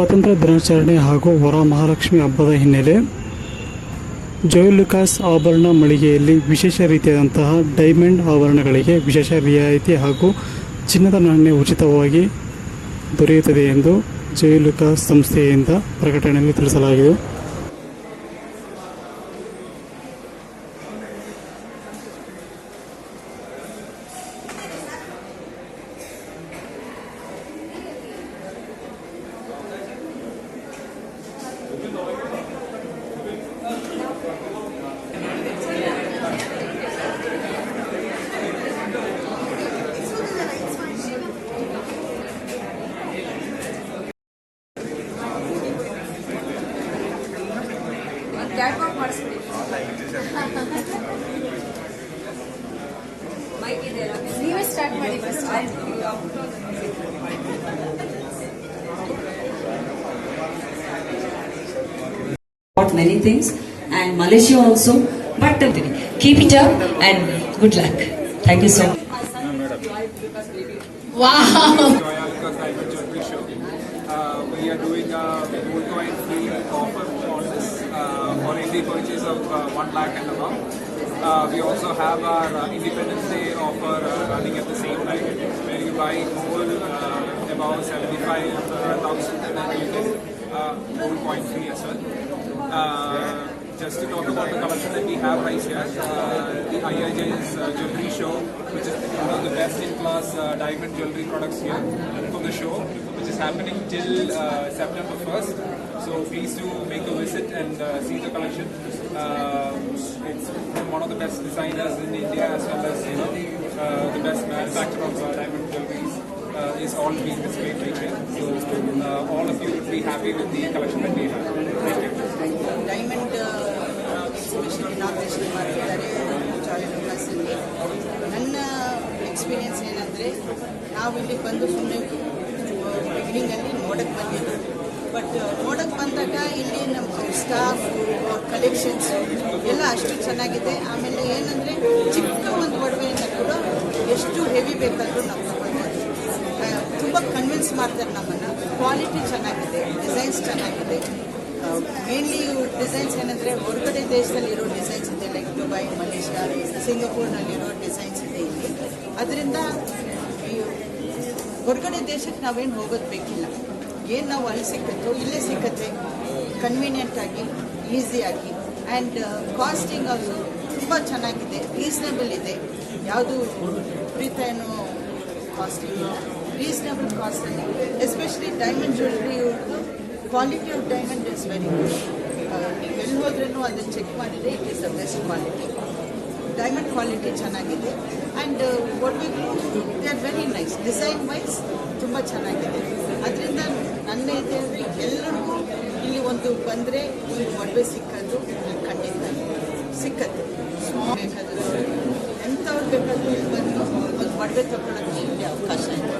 ಸ್ವಾತಂತ್ರ್ಯ ದಿನಾಚರಣೆ ಹಾಗೂ ವರ ಮಹಾಲಕ್ಷ್ಮಿ ಹಬ್ಬದ ಹಿನ್ನೆಲೆ ಜೋಯ್ ಲುಕಾಸ್ ಆಭರಣ ಮಳಿಗೆಯಲ್ಲಿ ವಿಶೇಷ ರೀತಿಯಾದಂತಹ ಡೈಮಂಡ್ ಆಭರಣಗಳಿಗೆ ವಿಶೇಷ ರಿಯಾಯಿತಿ ಹಾಗೂ ಚಿನ್ನದ ನಾಣ್ಯ ಉಚಿತವಾಗಿ ದೊರೆಯುತ್ತದೆ ಎಂದು ಜಯಲುಕಾಸ್ ಲುಕಾಸ್ ಸಂಸ್ಥೆಯಿಂದ ಪ್ರಕಟಣೆಯಲ್ಲಿ ತಿಳಿಸಲಾಗಿದೆ. ಕ್ಯಾಟ್ ವಾಕ್ ಮಾಡಿಸ್ಬಿಡಿ ಮೈಕ್ ಇದೆಯಲ್ಲ ನೀವೇ ಸ್ಟಾರ್ಟ್ ಮಾಡಿ first about many things and Malaysia also. But uh, keep it up and good luck. Thank you so much. Wow Of uh, 1 lakh and above. Uh, we also have our uh, Independence Day offer running at the same time where you buy gold above 75,000 and then you get uh, gold free as well. Just to talk about the collection that we have right here, uh, the IIJ's uh, jewelry show, which is one of the best in class uh, diamond jewelry products here for the show, which is happening till uh, September 1st. So please do make a visit and uh, see the collection. Uh, it's from one of the best designers in India as well as you know uh, the best manufacturer of uh, diamond jewelries. Uh, is all being displayed right here. So uh, all of you would be happy with the collection that we have. Thank you. Diamond exhibition inauguration ಮಾಡಿದ್ದಾರೆ join ಕ್ಲಾಸಲ್ಲಿ ನನ್ನ experience ಏನಂದರೆ ನಾವು ಇಲ್ಲಿ ಬಂದು ಸುಮ್ಮನೆ ಬಿಗಿನಿಂಗಲ್ಲಿ ನೋಡಕ್ಕೆ ಬಂದಿದ್ದು ಬಟ್ ನೋಡೋಕ್ಕೆ ಬಂದಾಗ ಇಲ್ಲಿ ನಮ್ಮ ಸ್ಟಾಫ್ ಕಲೆಕ್ಷನ್ಸ್ ಎಲ್ಲ ಅಷ್ಟು ಚೆನ್ನಾಗಿದೆ. ಆಮೇಲೆ ಏನಂದರೆ ಚಿಕ್ಕ ಒಂದು ಒಡವೆಯಿಂದ ಕೂಡ ಎಷ್ಟು ಹೆವಿ ಬೇಕಾದರೂ ನಾವು ತುಂಬಾ ಕನ್ವಿನ್ಸ್ ಮಾಡ್ತಾರೆ ನಮ್ಮನ್ನು. ಕ್ವಾಲಿಟಿ ಚೆನ್ನಾಗಿದೆ ಡಿಸೈನ್ಸ್ ಚೆನ್ನಾಗಿದೆ. ಮೇನ್ಲಿ ಡಿಸೈನ್ಸ್ ಏನಂದರೆ ಹೊರಗಡೆ ದೇಶದಲ್ಲಿ ಇರೋ ಡಿಸೈನ್ಸ್ ಇದೆ ಲೈಕ್ ದುಬೈ ಮಲೇಷ್ಯಾ ಸಿಂಗಪೂರ್ನಲ್ಲಿರೋ ಡಿಸೈನ್ಸ್ ಇದೆ ಇಲ್ಲಿ. ಅದರಿಂದ ಹೊರಗಡೆ ದೇಶಕ್ಕೆ ನಾವೇನು ಹೋಗೋದು ಬೇಕಿಲ್ಲ. ಏನು ನಾವು ಅಲ್ಲಿ ಸಿಕ್ಕತ್ತೋ, ಇಲ್ಲೇ ಸಿಕ್ಕತ್ತೆ. ಕನ್ವೀನಿಯೆಂಟಾಗಿ ಈಸಿಯಾಗಿ ಆ್ಯಂಡ್ ಕಾಸ್ಟಿಂಗ್ ಅದು ತುಂಬ ಚೆನ್ನಾಗಿದೆ ರೀಸನೇಬಲ್ ಇದೆ. ಯಾವುದು ಪ್ರೀತೇನೋ costing reasonable ಕಾಸ್ಟಲ್ಲಿ especially diamond jewellery quality of diamond is very good ನೀವು ಎಲ್ಲಿ ಹೋದ್ರೂ ಅದನ್ನು ಚೆಕ್ ಮಾಡಿದರೆ it is the best quality diamond quality ಚೆನ್ನಾಗಿದೆ. And ಒಡವೆಗಳು they are very nice design wise ತುಂಬ ಚೆನ್ನಾಗಿದೆ. ಅದರಿಂದ ನನ್ನ ಇದರಲ್ಲಿ ಎಲ್ಲರಿಗೂ ಇಲ್ಲಿ ಒಂದು ಬಂದರೆ ಒಂದು ಒಡವೆ ಸಿಕ್ಕದು ಖಂಡಿತ ಸಿಕ್ಕತ್ತೆ. ಬೇಕಾದರೂ ಎಂಥವ್ರು ಬೇಕಾದರೂ ಇಲ್ಲಿ ಬಂದು ಒಂದು ಒಡವೆ ತಗೊಳ್ಳೋಕ್ಕೆ ಅವಕಾಶ ಇದೆ.